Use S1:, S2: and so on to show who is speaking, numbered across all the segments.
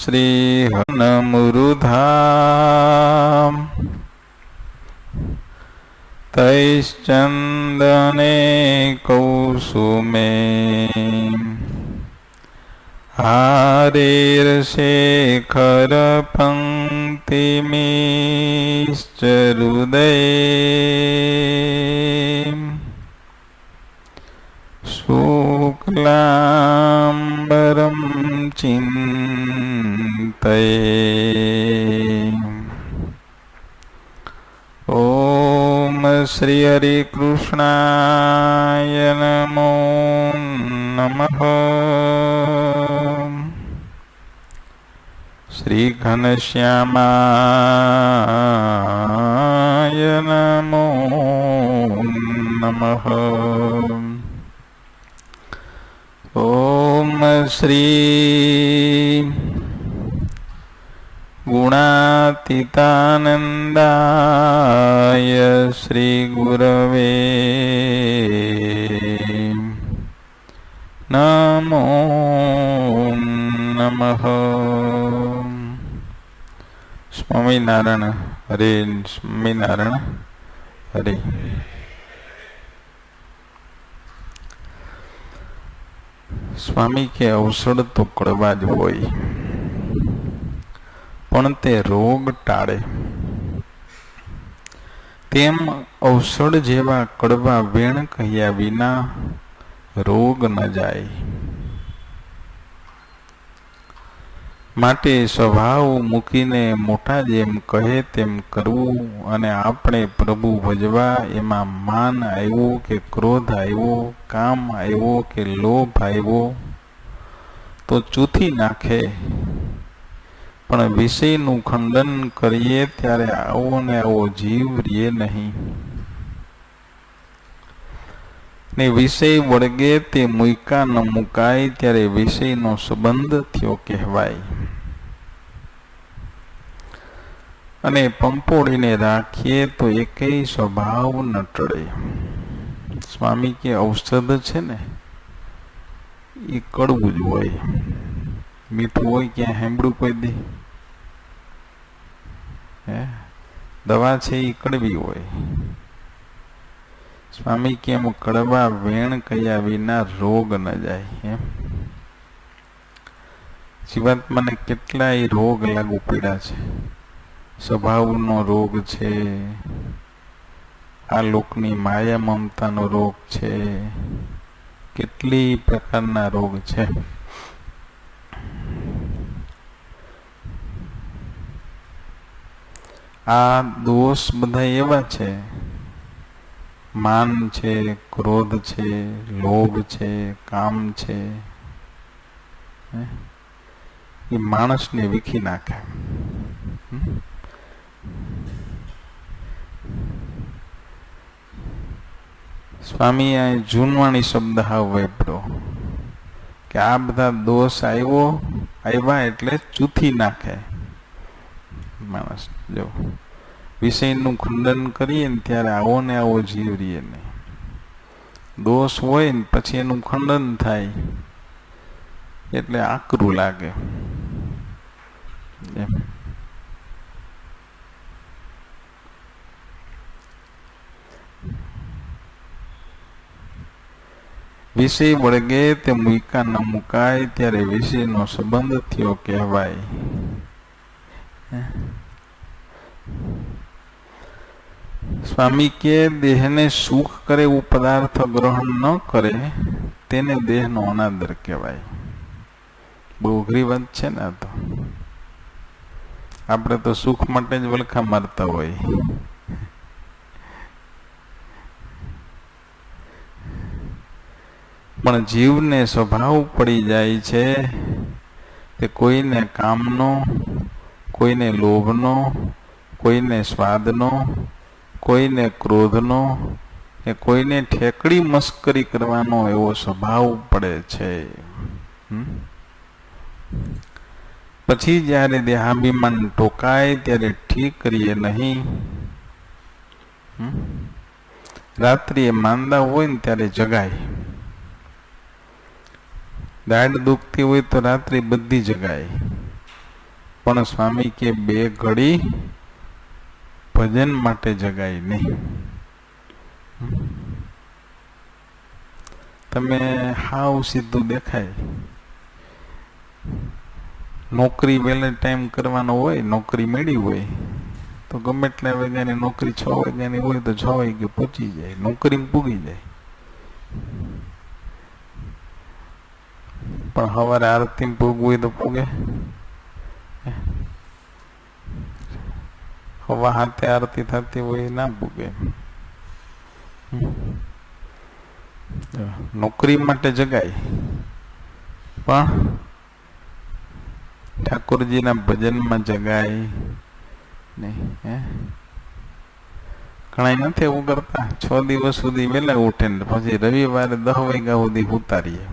S1: श्रीहनमुरुधा तैश्चन्दने कौसुमे। हारेर्शेखरपङ्क्तिमीश्च हृदये शुक्ला പരം ചിന്തയേ. ഓം ശ്രീ ഹരി കൃഷ്ണായ നമോ നമ. ശ്രീഘനശ്യാമായ നമോ നമ. ഓ શ્રી ગુણાતીતાનંદાય શ્રી ગુરવે નમો નમઃ સ્વામિનારાયણ હરે સ્વામિનારાયણ હરે સ્વામી કે ઔષધ તો કડવા જ હોય. પણ તે રોગ ટાળે. તેમ ઔષધ જેવા કડવા વેણ કહ્યા વિના રોગ ન જાય. માટે સ્વભાવ મૂકીને મોટા જેમ કહે તેમ કરવું અને આપણે પ્રભુ ભજવા એમાં માન આવ્યો કે ક્રોધ આવ્યો, કામ આવ્યો કે લોભ આવ્યો, તો ચૂથી નાખે. પણ વિષયનું ખંડન કરીએ ત્યારે આવો ને આવો જીવ રીએ નહીં. ને વિષય વળગે તે મૂકા ન મુકાય ત્યારે વિષયનો સંબંધ થયો કહેવાય. અને પંપોળીને રાખીએ તો એકેય સ્વભાવ ન ટળે સ્વામી કે ઔષધ છે ને, એ કડવું જ હોય. મીઠું હોય ક્યાં હેમડું કોઈ દે? હે? દવા છે એ કડવી હોય. સ્વામી કેમ કડવા વેણ કયા વિના રોગ ન જાય એમ. જીવાત્માને કેટલાય રોગ લાગુ પડ્યા છે. સ્વભાવનો રોગ છે. આ લોકની માયા મમતાનો રોગ છે. કેટલી પ્રકારના રોગ છે. આ દોષ બધા એવા છે. માન છે, ક્રોધ છે, લોભ છે, કામ છે. એ માણસને વીખી નાખે. સ્વામી આ જૂનવાણી શબ્દ હાવ વાપરો કે આ બધા દોષ આવ્યો, આવ્યા એટલે ચૂથી નાખે. માણસ, જો વિષયનું ખંડન કરીએ ને ત્યારે આવો ને આવો જીવ રહીએ ને દોષ હોય ને પછી એનું ખંડન થાય, એટલે આકરું લાગે. એમ. વિષય વળગે તે મૂકા ન મુકાય, ત્યારે વિષયનો સંબંધ થયો કહેવાય. સ્વામી કે, દેહને સુખ કરે એવું પદાર્થ ગ્રહણ ન કરે, તેને દેહનો અનાદર કહેવાય. બહુ અઘરી વાત છે ને આ તો. આપણે તો સુખ માટે જ વલખા મારતા હોય. પણ જીવને સ્વભાવ પડી જાય છે તે કોઈને કામનો, કોઈને લોભનો, કોઈને સ્વાદનો, કોઈને ક્રોધનો, કે કોઈને ઠેકડી મસ્કરી કરવાનો એવો સ્વભાવ પડે છે. પછી જ્યારે દેહાભિમાન ટોકાય ત્યારે ઠીક કરીએ નહીં. રાત્રિએ માંદા હોય ને ત્યારે જગાય. દાઢ દુખતી હોય તો રાત્રે બધી જગાય. પણ સ્વામી કે બે ઘડી ભજન માટે જગાય નહીં. તમે હાવ સીધું દેખાય. નોકરી વહેલા ટાઈમ કરવાનો હોય, નોકરી મેળવી હોય, તો ગમે એટલા વાગ્યાની નોકરી છ વાગ્યાની હોય તો છ વાગે પહોંચી જાય નોકરી પૂગી જાય. પણ સવારે આરતી હોય તો પૂગે હવા હાથે આરતી થતી હોય ના પૂગે નોકરી માટે જગાય. પણ ઠાકોરજીના ભજનમાં જગાય નહીં, હે? ઘણા નથી એવું કરતા? છ દિવસ સુધી વહેલા ઉઠે ને પછી રવિવારે દસ વાગ્યા સુધી ઉતારીએ.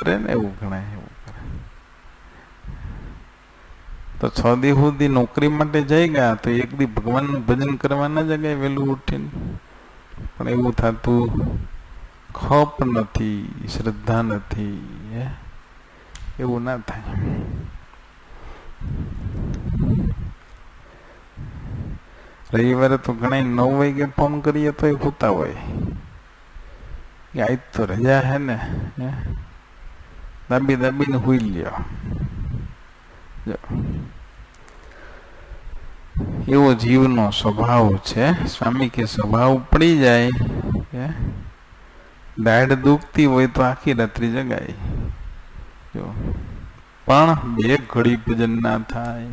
S1: કરે ને એવું ઘણા એવું કરે. તો છ દી સુધી નોકરી માટે જઈ ગયા તો એક દી ભગવાનનું ભજન કરવા ના જગ્યાએ વહેલું ઉઠીને. પણ એવું થતું, ખપ નથી, શ્રદ્ધા નથી એવું ના થાય. રવિવારે તો ઘણા નવ વાગે ફોન કરીએ તો એ હોતા હોય. આજ તો રજા હે ને દાબી દાબીને હુઈ લ્યો એવો જીવનો સ્વભાવ છે સ્વામી કે સ્વભાવ પડી જાય દાઢ દુખતી હોય તો આખી રાત્રિ જગાય જો પણ બે ઘડી ભજન ના થાય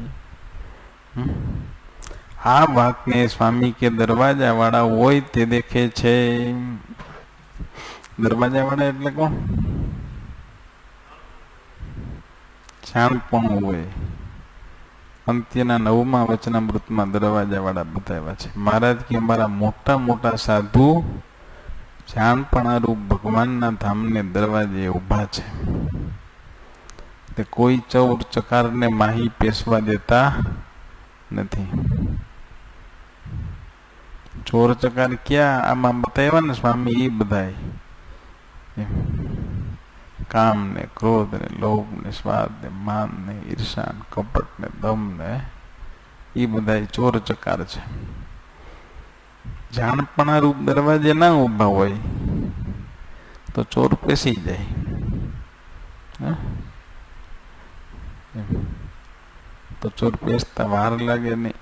S1: આ વાતને સ્વામી કે દરવાજા વાળા હોય તે દેખે છે દરવાજા વાળા એટલે કોણ જાણપણું હોય. અંત્યના નવમા વચનામૃતમાં દરવાજા વાળા બતાવ્યા છે. મહારાજ કે અમારા મોટા મોટા સાધુ જાણપણારૂપ ભગવાનના ધામને દરવાજે ઊભા છે. તે કોઈ ચૌર ચકારને માહી પેશવા દેતા નથી. ચોર ચકાર ક્યાં? આમાં બતાવ્યા ને સ્વામી, એ બધાય. કામ ને ક્રોધ ને લોભ ને સ્વાદ ને માન ને ઈર્ષા ને કપટ ને દમ ને એ બધા ચોર ચકાર છે. જાણપણા રૂપ દરવાજે ના ઊભા હોય, તો ચોર પેસી જાય. તો ચોર પેસતા વાર લાગે નહીં.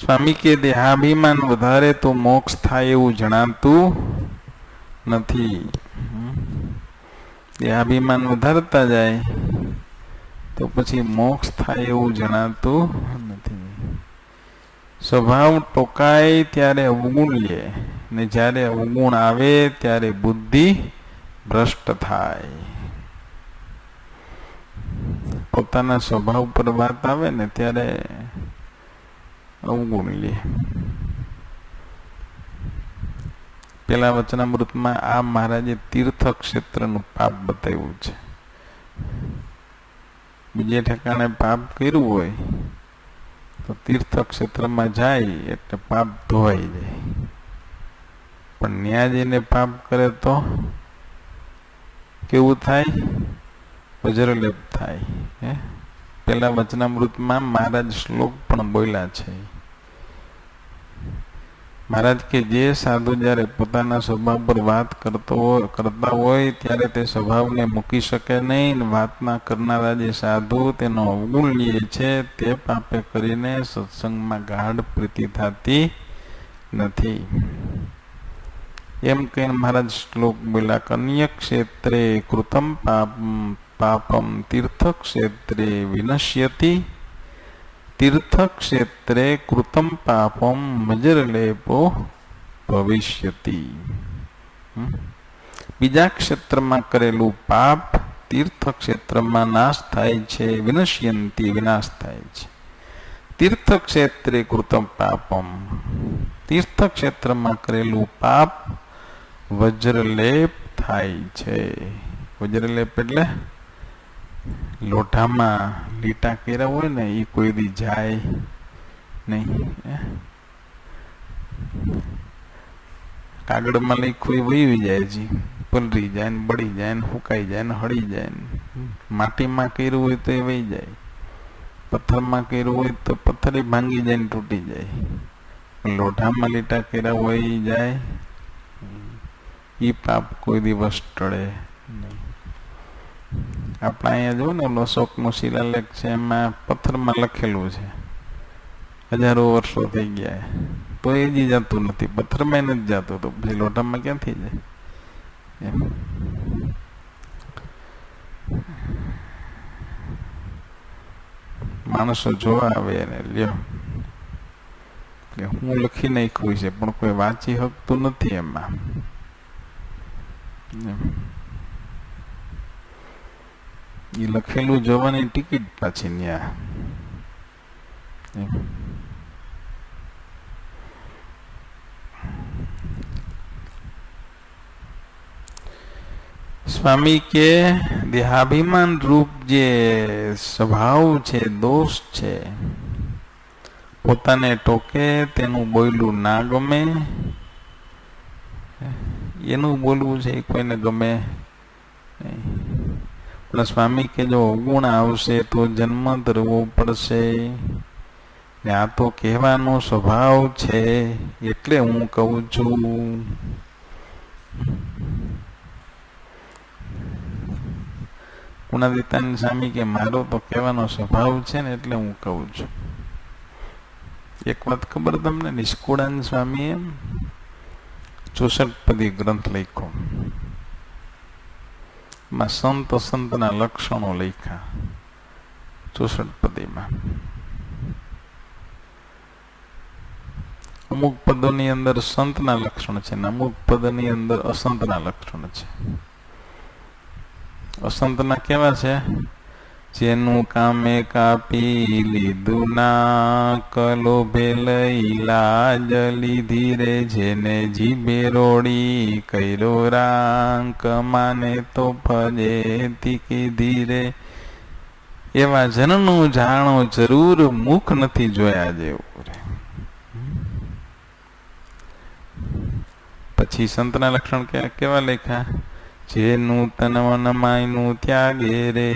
S1: સ્વામી કે દેહાભિમાન વધારે તો મોક્ષ થાય એવું જણાતું નથી. દેહાભિમાન વધારતા જાય તો પછી મોક્ષ થાય એવું જણાતું નથી. સ્વભાવ ટોકાય ત્યારે અવગુણ લે ને જ્યારે અવગુણ આવે ત્યારે બુદ્ધિ ભ્રષ્ટ થાય. પોતાના સ્વભાવ પર વાત આવે ને ત્યારે અવગુણ પેલા વચનામૃતમાં આ મહારાજે તીર્થ ક્ષેત્રનું પાપ બતાવ્યું છે. બીજે ઠેકાણે પાપ કર્યું હોય, તો તીર્થ ક્ષેત્રમાં જાય એટલે પાપ ધોવાઈ જાય. પણ ન્યા જઈને પાપ કરે તો કેવું થાય? વજ્રલેપ થાય. હે? પેલા વચનામૃતમાં મહારાજ શ્લોક પણ બોલ્યા છે. મહારાજ કે જે સાધુ જ્યારે પોતાના સ્વભાવ પર વાત કરતો કરતા હોય ત્યારે તે સ્વભાવને મૂકી શકે નહીં. વાતના કરનારા જે સાધુ તેનો અવગુણ છે તે પાપે કરીને સત્સંગમાં ગાઢ પ્રીતિ થતી નથી. એમ કહીને મહારાજ શ્લોક બોલ્યા, કન્ય ક્ષેત્રે કૃતમ પાપ, પાપમ તીર્થ ક્ષેત્રે વિનશ્યતી તીર્થક્ષેત્રે કૃતમ પાપમ મજરલેપો ભવિષ્યતિ બીજા ક્ષેત્રમાં કરેલું પાપ તીર્થક્ષેત્રમાં નાશ થાય છે વિનશ્યંતી વિનાશ થાય છે તીર્થક્ષેત્રે કૃતમ પાપમ તીર્થક્ષેત્રમાં કરેલું પાપ વજ્રલેપ થાય છે વજ્રલેપ એટલે લોઢામાં લીટા કર્યા હોય ને એ કોઈ દી જાય નહીં કાગળમાં લખ્યું એ વહી જાય જી પલરી જાય ને, બળી જાય ને સુકાઈ જાય ને, હળી જાય ને. માટીમાં કર્યું હોય તો એ વહી જાય. પથ્થરમાં કર્યું હોય તો પથ્થર ભાંગી જાય ને તૂટી જાય. લોઢામાં લીટા કર્યા હોય ઈ જાય. એ પાપ કોઈ દિવસ ટળે નહીં. આપણે અહીંયા જો ને ઓલો શિલાલેખ છે, એમાં પથ્થરમાં લખેલું છે. હજારો વર્ષો થઈ ગયા તો એ જ જતું નથી. પથ્થરમાં નથી જતું. તો પછી લોટામાં ક્યાંથી જાય? એમ. માણસો જોવા આવે એને. લ્યો. હું લખી નાખ્યું છે, પણ કોઈ વાંચી શકતું નથી એમાં. એમ. એ લખેલું જોવાની ટિકિટ પાછી ન્યા. સ્વામી કે, દેહાભિમાન રૂપ જે સ્વભાવ છે, દોષ છે, પોતાને ટોકે તેનું બોયલું ના ગમે. એનું બોલવું છે કોઈને ગમે? નહીં. પણ સ્વામી કે જો અવગુણ આવશે તો જન્મ ધરવો પડશે. ને આ તો કહેવાનો સ્વભાવ છે, એટલે હું કહું છું. ગુણાદિતાની સ્વામી કે, મારો તો કહેવાનો સ્વભાવ છે ને, એટલે હું કહું છું. એક વાત ખબર તમને, નિષ્કુળાન સ્વામીએ ચોસઠપદી ગ્રંથ લખ્યો. માં સંત સંતના લક્ષણો લખ્યા ચોસઠપદીમાં અમુક પદોની અંદર સંતના લક્ષણ છે ને અમુક પદની અંદર અસંતના લક્ષણ છે અસંતના કેવા છે જેનું કામે કાપી લીધું ના કલોભે લઈ લાજ લીધી રે, જેને જીભે રોડી કર્યો રાંક, માને તો ફજે તીકી ધીરે એવા જનનું જાણો જરૂર મુખ નથી જોયા જેવું રે. પછી સંતના લક્ષણ કે- કેવા લેખા? જેનું નૂતન મન માયનું ત્યાગે રે,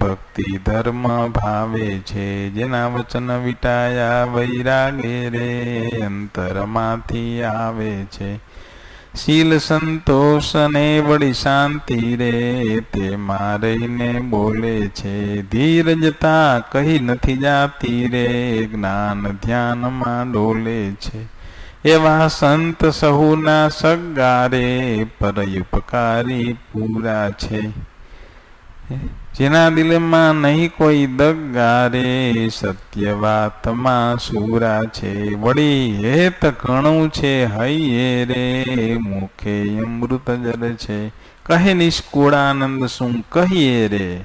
S1: ભક્તિ ધર્મ ભાવે છે. જેના વચન વિટાયા વૈરાગે રે, અંતરમાંથી આવે છે. શીલ સંતોષ ને વળી શાંતિ રે, તે મારીને બોલે છે. ધીરજતા કહી નથી જાતી રે, જ્ઞાન ધ્યાનમાં ડોલે છે. એવા સંત સહુના સગારે પરયુપકારી પૂરા છે. જેના દિલમાં નહીં કોઈ દગારે, સત્ય વાતમાં સુરા છે. વળી હેત ઘણું છે હૈયે રે મુખે અમૃત જર છે. કહે નિષ્કુળાનંદ, શું કહીએ રે?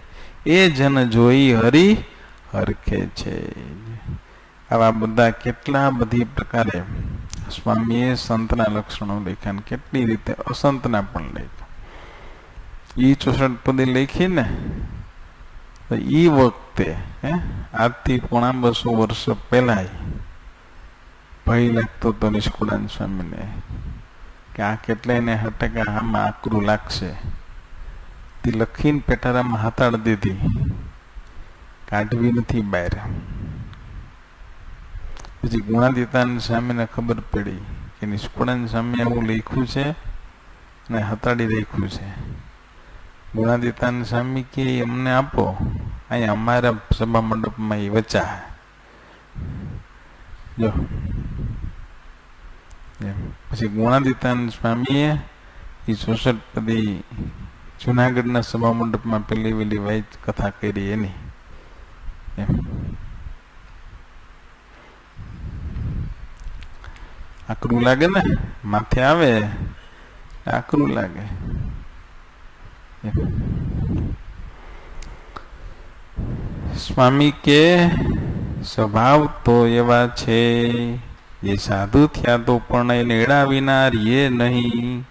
S1: એ જન જોઈ હરી હરખે છે. આવા બધા કેટલા બધી પ્રકારે સ્વામીએ સંતના લક્ષણો લખ્યા કેટલી રીતે અસંતના પણ લખ્યા. એ ચોસઠ પદી લખીને તો એ વખતે, હે, આજથી પોણા બસો વર્ષ પહેલા ભય લાગતો હતો નિષ્કુળાન સ્વામીને કે આ કેટલાય ને હટકા આમાં આકરું લાગશે. તે લખીને પેટારામાં હાથાડ દીધી. કાઢવી નથી બહાર પછી ગુણાદિતાન સ્વામીને ખબર પડી કે નિષ્કુળાન સ્વામી આવું લખ્યું છે અને હતાડી રાખ્યું છે. ગુણાદિતાન સ્વામી કે અમને આપો અહીંયા અમારા સભા મંડપમાં એ વચા. જો. પછી ગુણાદિતાન સ્વામીએ એ ચોસઠ પદી જુનાગઢના સભા મંડપમાં પેલી વેલી વાય કથા કરી એની. એમ. આકરું લાગે ને માથે આવે આકરું લાગે સ્વામી કે સ્વભાવ તો એવા છે એ સાધુ થયા તો પણ એ નેડા વિના રીએ નહીં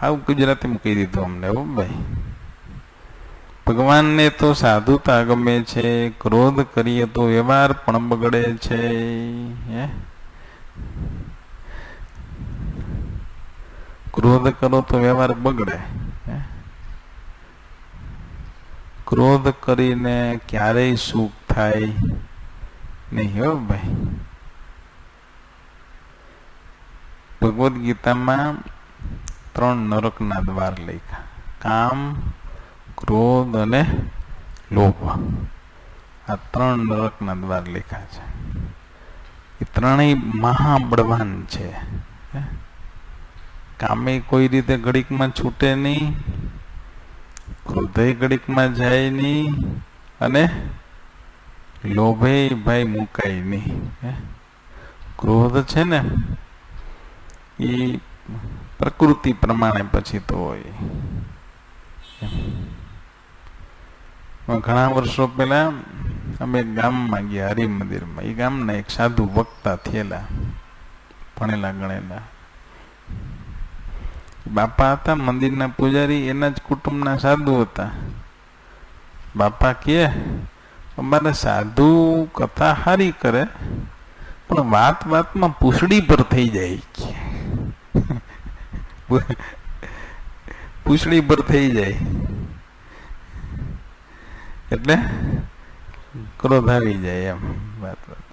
S1: આવું ગુજરાતી મૂકી દીધું અમને હો ભાઈ ભગવાનને તો સાધુતા ગમે છે ક્રોધ કરીએ તો વ્યવહાર પણ બગડે છે હે ક્રોધ કરો તો વ્યવહાર બગડે. ક્રોધ કરીને ક્યારેય સુખ થાય નહીં, હો ભાઈ. ભગવદ્ ગીતામાં ત્રણ નરકના દ્વાર લખ્યા. કામ, ક્રોધ અને લોભ. આ ત્રણ નરકના દ્વાર લખ્યા છે. એ ત્રણેય મહાબળવાન છે? કામે કોઈ રીતે ઘડીકમાં છૂટે નહીં ક્રોધે ઘડીકમાં જાય નહીં અને લોભે ભાઈ મુકાય નહીં? ક્રોધ છે ને, એ પ્રકૃતિ પ્રમાણે પછી તો હોય. ઘણા વર્ષો પહેલા અમે ગામમાં ગયા હરિ મંદિરમાં એ ગામના એક સાધુ વક્તા થયેલા, ભણેલા ગણેલા. બાપા હતા, મંદિરના પૂજારી, એના જ કુટુંબના સાધુ હતા. બાપા કહે અમારે સાધુ કથા હારી કરે, પણ વાત વાતમાં પૂછડી પર થઈ જાય કે પૂછડી પર થઈ જાય. એટલે ક્રોધ આવી જાય એમ વાત વાત.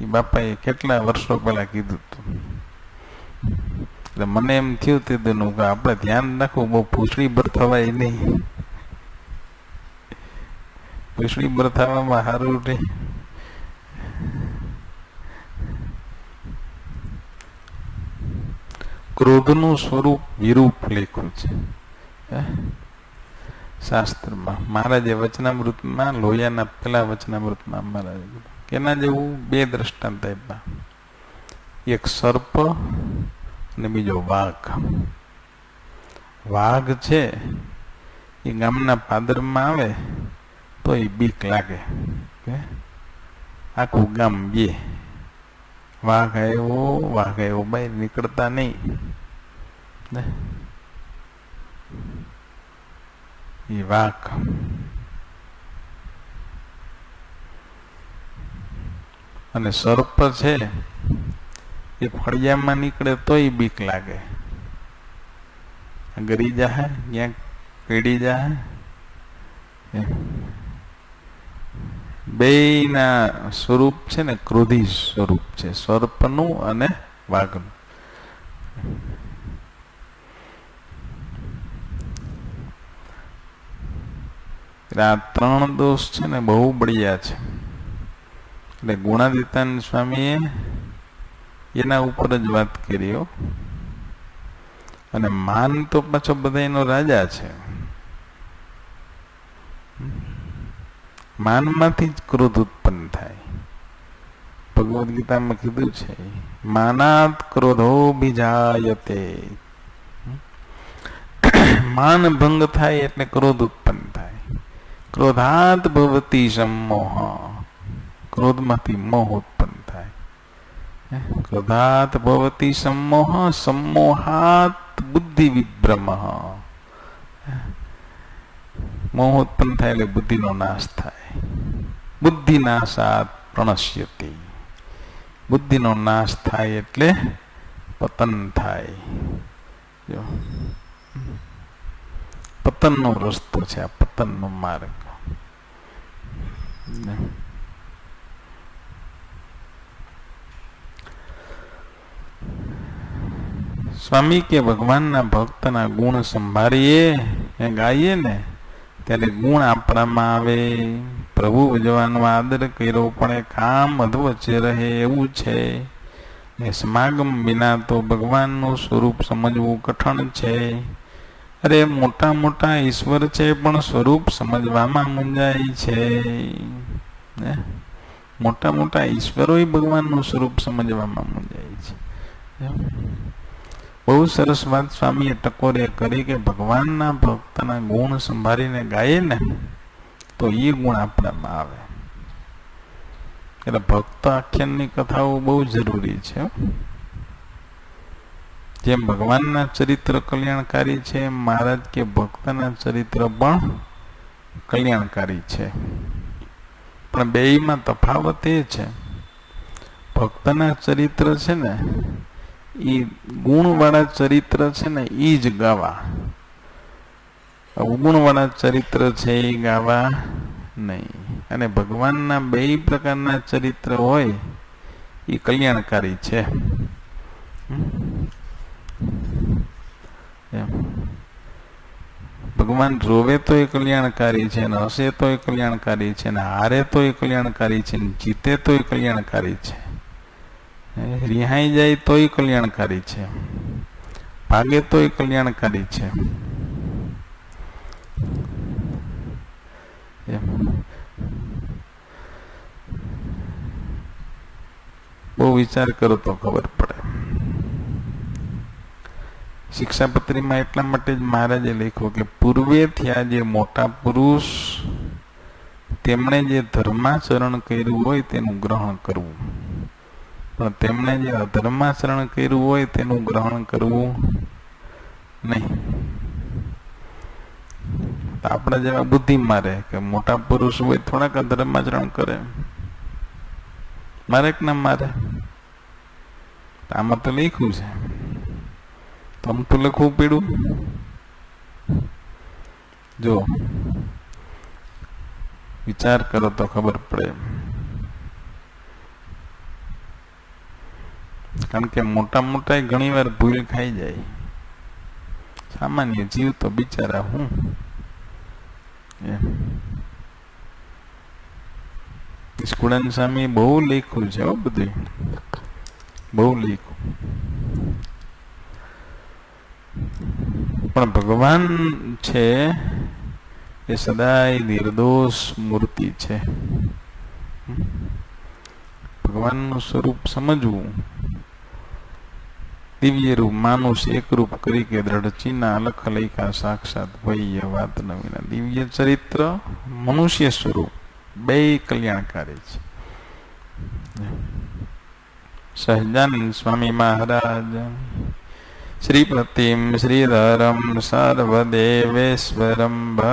S1: એ બાપાએ કેટલા વર્ષો પહેલા કીધું હતું એટલે મને એમ થયું તે દનું કે આપણે ધ્યાન રાખવું, બહુ પૂછડી ભર થવાય નહીં. પૂછડી ભર થવામાં સારું નહીં ક્રોધનું સ્વરૂપ વિરૂપ લેખું છે. શાસ્ત્રમાં, મહારાજે વચનામૃતમાં લોહિયાના પેલા વચનામૃતમાં મહારાજે કેના જેવું બે દ્રષ્ટાંત આપ્યા? એક સર્પ અને બીજો વાઘ. વાઘ છે, એ ગામના પાદરમાં આવે, તો એ બીક લાગે. આખું ગામ બે. વાઘ આવ્યો વાઘ આવ્યો, બહાર નીકળતા નહીં. એ વાઘ. અને સર્પ છે એ ફળિયામાં નીકળે તોય બીક લાગે. ગરી જાહે, ક્યાંક પીડી જાહે. બેયના સ્વરૂપ છે ને, ક્રોધી સ્વરૂપ છે, સર્પનું અને વાઘનું. આ ત્રણ દોષ છે ને બહુ બળિયા છે. એટલે ગુણાદિતાન સ્વામીએ એના ઉપર જ વાત કરી અને માન તો પાછો બધા એનો રાજા છે. માનમાંથી જ ક્રોધ ઉત્પન્ન થાય. ભગવદ્ ગીતામાં કીધું છે, માનાત ક્રોધો બીજાયતે માન ભંગ થાય એટલે ક્રોધ ઉત્પન્ન થાય. ક્રોધાત ભવતી સમોહ. ક્રોધમાંથી મોહ ઉત્પન્ન? ક્રોધાત ભવતી સમોહ સમોહાત બુદ્ધિ વિભ્રમ મોહ ઉત્પન્ન થાય એટલે બુદ્ધિનો નાશ થાય બુદ્ધિ નાશાત પ્રણશ્યતિ બુદ્ધિનો નાશ થાય એટલે પતન થાય જો પતનનો રસ્તો છે આ પતનનો માર્ગ સ્વામી કે ભગવાનના ભક્તના ગુણ સંભાળીએ, એ ગાઈએ ને, ત્યારે ગુણ આપણામાં આવે. પ્રભુ ભજવાનો આદર કર્યો, પણ એ કામ અધવચ્ચે રહે એવું છે. એ સમાગમ વિના તો ભગવાનનું સ્વરૂપ સમજવું કઠણ છે. અરે, મોટા મોટા ઈશ્વર છે, પણ સ્વરૂપ સમજવામાં મૂંઝાય છે. મોટા મોટા ઈશ્વરોય ભગવાનનું સ્વરૂપ સમજવામાં મૂંઝાય છે. બહુ સરસ વાત સ્વામીએ ટકોરે કરી કે ભગવાનના ભક્તના ગુણ સંભાળીને ગાઈએ ને, તો એ ગુણ આપણામાં આવે. એટલે ભક્ત આખ્યાનની કથાઓ બહુ જરૂરી છે. જેમ ભગવાનના ચરિત્ર કલ્યાણકારી છે, મહારાજ કે ભક્તના ચરિત્ર પણ કલ્યાણકારી છે. પણ બેયમાં તફાવત એ છે, ભક્તના ચરિત્ર છે ને એ ગુણવાળા ચરિત્ર છે ને એ જ ગાવા. અવગુણવાળા ચરિત્ર છે એ ગાવા નહીં. અને ભગવાનના બે પ્રકારના ચરિત્ર હોય એ કલ્યાણકારી છે. ભગવાન રોવે તો એ કલ્યાણકારી છે ને હસે તો એ કલ્યાણકારી છે ને હારે તો એ કલ્યાણકારી છે ને જીતે તો એ કલ્યાણકારી છે. રિહાઈ જાય તોય કલ્યાણકારી છે. ભાગે તોય કલ્યાણકારી છે. બહુ વિચાર કરો તો ખબર પડે. શિક્ષાપત્રીમાં એટલા માટે જ મહારાજે લખ્યું કે પૂર્વે થયા જે મોટા પુરુષ, તેમણે જે ધર્માચરણ કર્યું હોય તેનું ગ્રહણ કરવું. પણ તેમણે જે અધર્માચરણ કર્યું હોય તેનું ગ્રહણ કરવું નહીં. આપણા જેવા બુદ્ધિ મારે કે મોટા પુરુષ હોય થોડાક અધર્માચરણ કરે. મારે ના મારે? આમાં તો લખ્યું છે. તમ તો લખવું પીડું જો વિચાર કરો તો ખબર પડે. કારણ કે મોટા મોટા ઘણી વાર ભૂલ ખાઈ જાય. સામાન્ય જીવ તો બિચારા હું? સ્કુડન સામે બહુ લખ્યું છે બધું. બહુ લખ્યું પણ ભગવાન છે એ સદાય નિર્દોષ મૂર્તિ છે. ભગવાનનું સ્વરૂપ સમજવું દિવ્ય રૂપ માનુષ એક રૂપ કરી કે દ્રઢ ચિના અલખ લૈખા સાક્ષાત ભય વાત નવીના. દિવ્ય ચરિત્ર મનુષ્ય સ્વરૂપ. બે કલ્યાણકારી છે. સહજાનંદ સ્વામી મહારાજ, શ્રીપતિમ શ્રીધરમ સર્વદેવેશ્વરમ ભક્ત